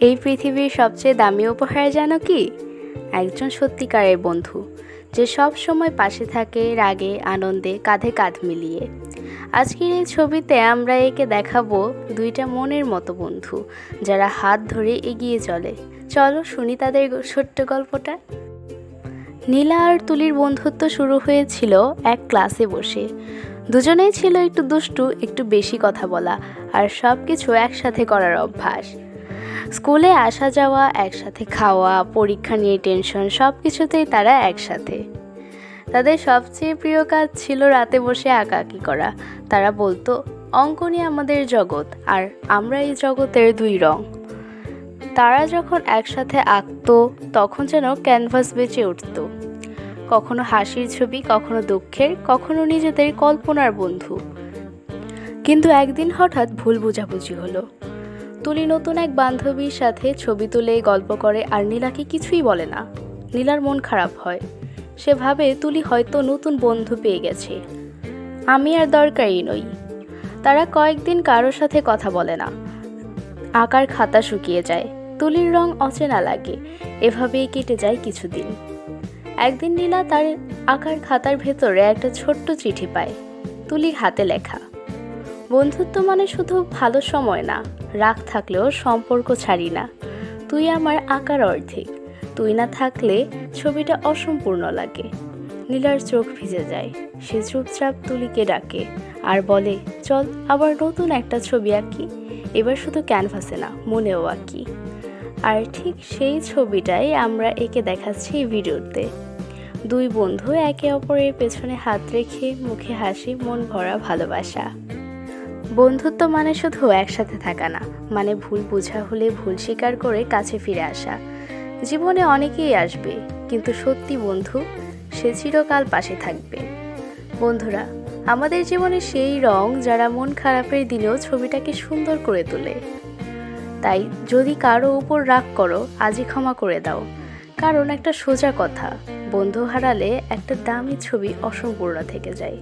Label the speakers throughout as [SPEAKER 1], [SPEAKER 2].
[SPEAKER 1] এই পৃথিবীর সবচেয়ে দামি উপহার জানো কি? একজন সত্যিকারের বন্ধু, যে সব সময় পাশে থাকে, রাগে, আনন্দে, কাঁধে কাঁধ মিলিয়ে। আজকের এই ছবিতে আমরা একে দেখাবো দুইটা মনের মতো বন্ধু, যারা হাত ধরে এগিয়ে চলে। চলো শুনি তাদের ছোট্ট গল্পটা। নীলা আর তুলির বন্ধুত্ব শুরু হয়েছিল এক ক্লাসে বসে। দুজনেই ছিল একটু দুষ্টু, একটু বেশি কথা বলা, আর সব কিছু একসাথে করার অভ্যাস। স্কুলে আসা যাওয়া, একসাথে খাওয়া, পরীক্ষা নিয়ে টেনশন সব কিছুতেই তারা একসাথে। তাদের সবচেয়ে প্রিয় কাজ ছিল রাতে বসে আঁকাআঁকি করা। তারা বলতো, অঙ্কনই আমাদের জগৎ, আর আমরা এই জগতের দুই রং। তারা যখন একসাথে আঁকতো, তখন যেন ক্যানভাস বেঁচে উঠত। কখনো হাসির ছবি, কখনো দুঃখের, কখনো নিজেদের কল্পনার বন্ধু। কিন্তু একদিন হঠাৎ ভুল বোঝাবুঝি হলো। তুলি নতুন এক বান্ধবীর সাথে ছবি তুলে গল্প করে আর নীলাকে কিছুই বলে না। নীলার মন খারাপ হয়। সে ভাবে তুলি হয়তো নতুন বন্ধু পেয়ে গেছে। আমি আর দরকারই নই। তারা কয়েকদিন কারোর সাথে কথা বলে না। আঁকার খাতা শুকিয়ে যায়। তুলির রং অচেনা লাগে। এভাবেই কেটে যায় কিছুদিন। একদিন নীলা তার আঁকার খাতার ভেতরে একটা ছোট্ট চিঠি পায়। তুলি হাতে লেখা। বন্ধুত্ব মানে শুধু ভালো সময় না, রাগ থাকলেও সম্পর্ক ছাড়ি না। তুই আমার আঁকার অর্ধেক, তুই না থাকলে ছবিটা অসম্পূর্ণ লাগে। নীলার চোখ ভিজে যায়, সে চুপচাপ তুলিকে ডাকে আর বলে, চল আবার নতুন একটা ছবি আঁকি, এবার শুধু ক্যানভাসে না, মনেও আঁকি। আর ঠিক সেই ছবিটাই আমরা একে দেখাচ্ছি এই ভিডিওতে। দুই বন্ধু একে অপরের পেছনে হাত রেখে মুখে হাসি, মন ভরা ভালোবাসা। বন্ধুত্ব মানে শুধু একসাথে থাকা না মানে ভুল বোঝা হলে ভুল স্বীকার করে কাছে ফিরে আসা। জীবনে অনেকেই আসবে, কিন্তু সত্যি বন্ধু সে চিরকাল পাশে থাকবে। বন্ধুরা, আমাদের জীবনে সেই রং যারা মন খারাপের দিনেও ছবিটাকে সুন্দর করে তোলে। তাই যদি কারও উপর রাগ করো, আজই ক্ষমা করে দাও। কারণ একটা সোজা কথা, বন্ধু হারালে একটা দামি ছবি অসম্পূর্ণ থেকে যায়।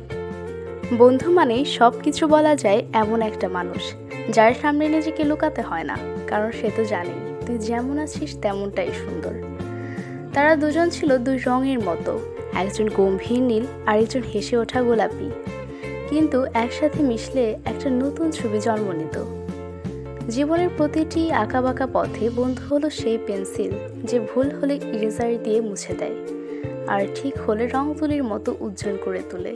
[SPEAKER 1] বন্ধু মানে সব কিছু বলা যায় এমন একটা মানুষ, যার সামনে নিজেকে লুকাতে হয় না, কারণ সে তো জানেই, তুই যেমন আছিস তেমনটাই সুন্দর। তারা দুজন ছিল দুই রঙের মতো, একজন গম্ভীর নীল, আরেকজন হেসে ওঠা গোলাপি। কিন্তু একসাথে মিশলে একটা নতুন ছবি জন্ম নিত। জীবনের প্রতিটি আঁকাবাঁকা পথে বন্ধু হলো সেই পেন্সিল যে ভুল হলে ইরেজার দিয়ে মুছে দেয়, আর ঠিক হলে রং তুলির মতো উজ্জ্বল করে তোলে।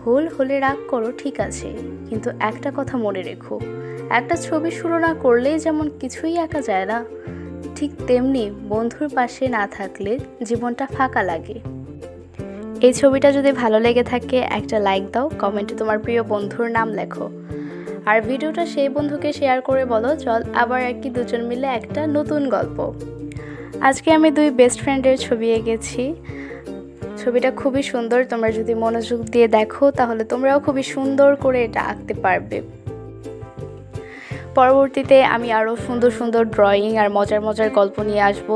[SPEAKER 1] ভুল হলে রাগ করো, ঠিক আছে। কিন্তু একটা কথা মনে রেখো, একটা ছবি শুরু না করলেই যেমন কিছুই আঁকা যায় না, ঠিক তেমনি বন্ধুর পাশে না থাকলে জীবনটা ফাঁকা লাগে। এই ছবিটা যদি ভালো লেগে থাকে, একটা লাইক দাও, কমেন্টে তোমার প্রিয় বন্ধুর নাম লেখো। আর ভিডিওটা সেই বন্ধুকে শেয়ার করে বলো, চল আবার আর কি দুজন মিলে একটা নতুন গল্প। আজকে আমি দুই বেস্ট ফ্রেন্ডের ছবি এঁকেছি। ছবিটা খুবই সুন্দর, তোমরা যদি মনোযোগ দিয়ে দেখো, তাহলে তোমরাও খুবই সুন্দর করে এটা আঁকতে পারবে। পরবর্তীতে আমি আরও সুন্দর সুন্দর ড্রয়িং আর মজার মজার গল্প নিয়ে আসব।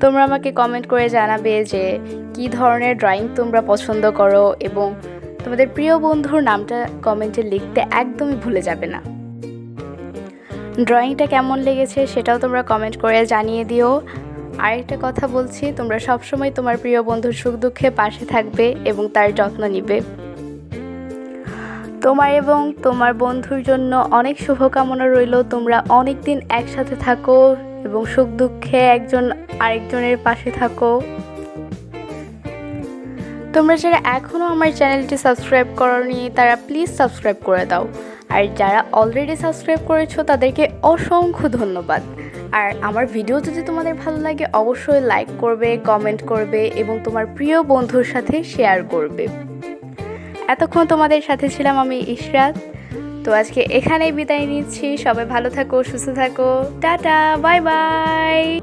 [SPEAKER 1] তোমরা আমাকে কমেন্ট করে জানাবে যে, কি ধরনের ড্রয়িং তোমরা পছন্দ করো এবং তোমাদের প্রিয় বন্ধুর নামটা কমেন্টে লিখতে একদমই ভুলে যাবে না। ড্রয়িংটা কেমন লেগেছে সেটাও তোমরা কমেন্ট করে জানিয়ে দিও। আরেকটা কথা বলছি, তোমরা সবসময় তোমার প্রিয় বন্ধুর সুখ দুঃখে পাশে থাকবে এবং তার যত্ন নিবে। তোমার এবং তোমার বন্ধুর জন্য অনেক শুভকামনা রইল। তোমরা অনেক দিন একসাথে থাকো এবং সুখ দুঃখে একজন আরেকজনের পাশে থাকো। তোমরা যারা এখনও আমার চ্যানেলটি সাবস্ক্রাইব করনি, তারা প্লিজ সাবস্ক্রাইব করে দাও। আর যারা অলরেডি সাবস্ক্রাইব করেছ, তাদেরকে অসংখ্য ধন্যবাদ। আর আমার ভিডিও যদি তোমাদের ভালো লাগে, অবশ্যই লাইক করবে কমেন্ট করবে এবং তোমার প্রিয় বন্ধুর সাথে শেয়ার করবে। এতক্ষণ তোমাদের সাথে ছিলাম আমি ইশরাত। তো আজকে এখানেই বিদায় নিচ্ছি। সবাই ভালো থাকো, সুস্থ থাকো। Tata bye bye